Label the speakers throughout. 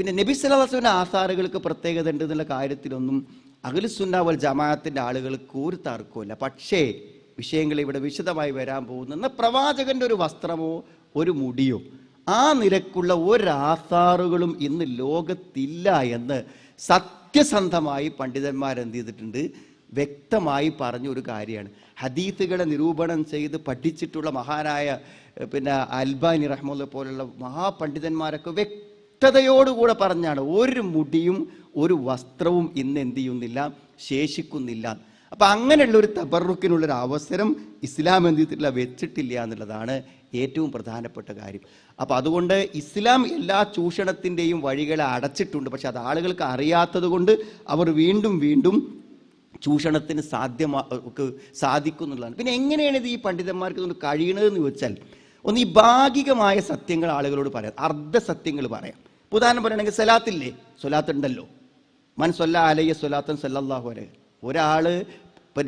Speaker 1: പിന്നെ നബി സലാഹുവിന്റെ ആസാറുകൾക്ക് പ്രത്യേകത ഉണ്ട് എന്നുള്ള കാര്യത്തിലൊന്നും അഖിലുസുന്നാവൽ ജമാഅത്തിന്റെ ആളുകൾക്ക് ഒരു തർക്കമില്ല പക്ഷേ വിഷയങ്ങൾ ഇവിടെ വിശദമായി വരാൻ പോകുന്ന. പ്രവാചകന്റെ ഒരു വസ്ത്രമോ ഒരു മുടിയോ ആ നിരക്കുള്ള ഒരാസാറുകളും ഇന്ന് ലോകത്തില്ല എന്ന് സത്യസന്ധമായി പണ്ഡിതന്മാർ എന്ത് ചെയ്തിട്ടുണ്ട്? വ്യക്തമായി പറഞ്ഞ ഒരു കാര്യമാണ്. ഹദീത്തുകളെ നിരൂപണം ചെയ്ത് പഠിച്ചിട്ടുള്ള മഹാനായ പിന്നെ അൽബാനി റഹ്മുല്ല പോലുള്ള മഹാപണ്ഡിതന്മാരൊക്കെ വ്യക്തതയോടുകൂടെ പറഞ്ഞാണ് ഒരു മുടിയും ഒരു വസ്ത്രവും ഇന്ന് എന്ത് ചെയ്യുന്നില്ല ശേഷിക്കുന്നില്ല. അപ്പൊ അങ്ങനെയുള്ള ഒരു തബറുക്കിനുള്ളൊരു അവസരം ഇസ്ലാം എന്ത് ചെയ്തിട്ടില്ല വെച്ചിട്ടില്ല എന്നുള്ളതാണ് ഏറ്റവും പ്രധാനപ്പെട്ട കാര്യം. അപ്പൊ അതുകൊണ്ട് ഇസ്ലാം എല്ലാ ചൂഷണത്തിന്റെയും വഴികളെ അടച്ചിട്ടുണ്ട്. പക്ഷെ അത് ആളുകൾക്ക് അറിയാത്തത് കൊണ്ട് അവർ വീണ്ടും വീണ്ടും ചൂഷണത്തിന് സാധ്യമാ ഒക്കെ സാധിക്കും എന്നുള്ളതാണ് പിന്നെ എങ്ങനെയാണ് ഇത് ഈ പണ്ഡിതന്മാർക്ക് ഇതൊന്ന് കഴിയണതെന്ന് ചോദിച്ചാൽ ഒന്ന് ഈ ഭാഗികമായ സത്യങ്ങൾ ആളുകളോട് പറയാം. അർദ്ധ സത്യങ്ങൾ പറയാം. ഉദാഹരണം പറയുകയാണെങ്കിൽ സലാത്തില്ലേ സൊലാത്ത് ഉണ്ടല്ലോ മൻ അലയ്യ സ്വലാത്തൻ സല്ലാഹു അലൈഹി. ഒരാൾ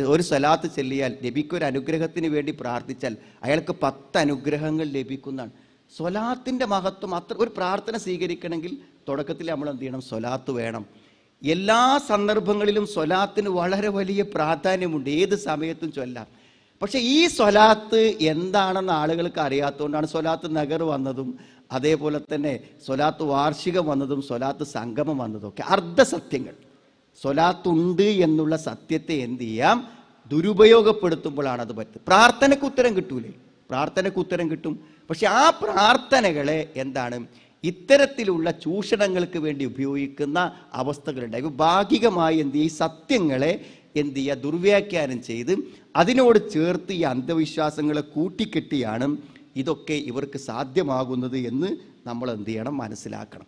Speaker 1: ഒരു സ്വലാത്ത് ചെല്ലിയാൽ ലഭിക്കൊരു അനുഗ്രഹത്തിന് വേണ്ടി പ്രാർത്ഥിച്ചാൽ അയാൾക്ക് പത്ത് അനുഗ്രഹങ്ങൾ ലഭിക്കുന്നതാണ്. സ്വലാത്തിന്റെ മഹത്വം അത്ര ഒരു പ്രാർത്ഥന സ്വീകരിക്കണമെങ്കിൽ തുടക്കത്തിൽ നമ്മൾ എന്ത് ചെയ്യണം? സ്വലാത്ത് വേണം. എല്ലാ സന്ദർഭങ്ങളിലും സ്വലാത്തിന് വളരെ വലിയ പ്രാധാന്യമുണ്ട്. ഏത് സമയത്തും ചൊല്ലാം. പക്ഷെ ഈ സ്വലാത്ത് എന്താണെന്ന് ആളുകൾക്ക് അറിയാത്തതുകൊണ്ടാണ് സ്വലാത്ത് നഗർ വന്നതും അതേപോലെ തന്നെ സ്വലാത്ത് വാർഷികം വന്നതും സ്വലാത്ത് സംഗമം വന്നതും ഒക്കെ അർദ്ധസത്യങ്ങൾ. സ്വലാത്തുണ്ട് എന്നുള്ള സത്യത്തെ എന്ത് ചെയ്യാം? ദുരുപയോഗപ്പെടുത്തുമ്പോഴാണ് അത് പറ്റുന്നത്. പ്രാർത്ഥനയ്ക്ക് ഉത്തരം കിട്ടൂലേ? പ്രാർത്ഥനയ്ക്ക് ഉത്തരം കിട്ടും. പക്ഷെ ആ പ്രാർത്ഥനകളെ എന്താണ്? ഇത്തരത്തിലുള്ള ചൂഷണങ്ങൾക്ക് വേണ്ടി ഉപയോഗിക്കുന്ന അവസ്ഥകളുണ്ടായി ഭാഗികമായി എന്ത് ഈ സത്യങ്ങളെ എന്ത് ചെയ്യുക? ദുർവ്യാഖ്യാനം ചെയ്ത് അതിനോട് ചേർത്ത് ഈ അന്ധവിശ്വാസങ്ങളെ കൂട്ടിക്കെട്ടിയാണ് ഇതൊക്കെ ഇവർക്ക് സാധ്യമാകുന്നത് എന്ന് നമ്മൾ എന്ത് ചെയ്യണം? മനസ്സിലാക്കണം.